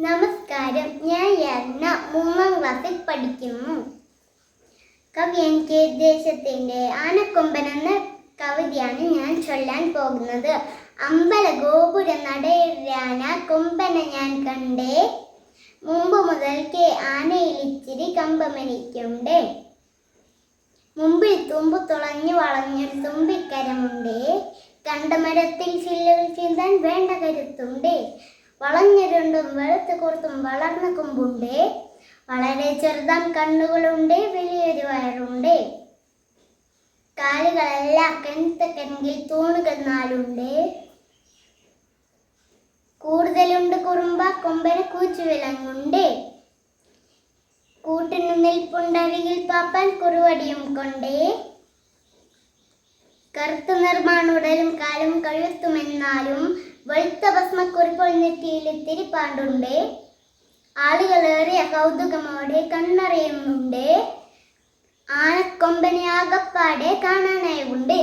നമസ്കാരം. ഞാൻ എന്ന മൂന്നാം ക്ലാസ്സിൽ പഠിക്കുന്നു. കവി എന്റെ കെ ദേശത്തിന്റെ ആനക്കൊമ്പൻ എന്ന കവിതയാണ് ഞാൻ ചൊല്ലാൻ പോകുന്നത്. അമ്പല ഗോപുര നടയിലാണ് കൊമ്പനെ ഞാൻ കണ്ടേ. മുമ്പ് മുതൽക്കേ ആനയിലിച്ചിരി കമ്പമനിക്കുണ്ട്. മുമ്പിൽ തുമ്പ് തുളഞ്ഞു വളഞ്ഞൊരു തുമ്പിക്കരമുണ്ടേ. കണ്ടമരത്തിൽ ചില്ലുകൾ ചീന്താൻ വേണ്ട കരുത്തുണ്ടേ. വളഞ്ഞിരുണ്ടും വെളുത്ത് കുറുത്തും വളർന്ന കൊമ്പുണ്ടേ. വളരെ ചെറുതാം കണ്ണുകളുണ്ട് വലിയൊരു വയറുണ്ട്. കാലുകളെല്ലാം കെന്തക്കെങ്കിൽ തൂണുകൾ നാലുണ്ട്. കൂടുതലുണ്ട് കുറുമ്പ കൊമ്പന് കൂച്ചുവിലങ്ങുണ്ട് കൂട്ടിനു നിൽപ്പുണ്ടരികിൽ പാപ്പാൻ കുറുവടിയും കൊണ്ടേ. കറുത്ത നിർമ്മാണുടലും കാലും കഴുത്തുമെന്നാലും വെളുത്ത ഭസ്മക്കുറിപ്പോൾ നെറ്റിയിൽ ഇത്തിരി പാണ്ടുണ്ട് ആളുകളേറിയ കൗതുകമോടെ കണ്ണറിയുന്നുണ്ട്. ആനക്കൊമ്പനെ ആകപ്പാടെ കാണാനായുണ്ട്.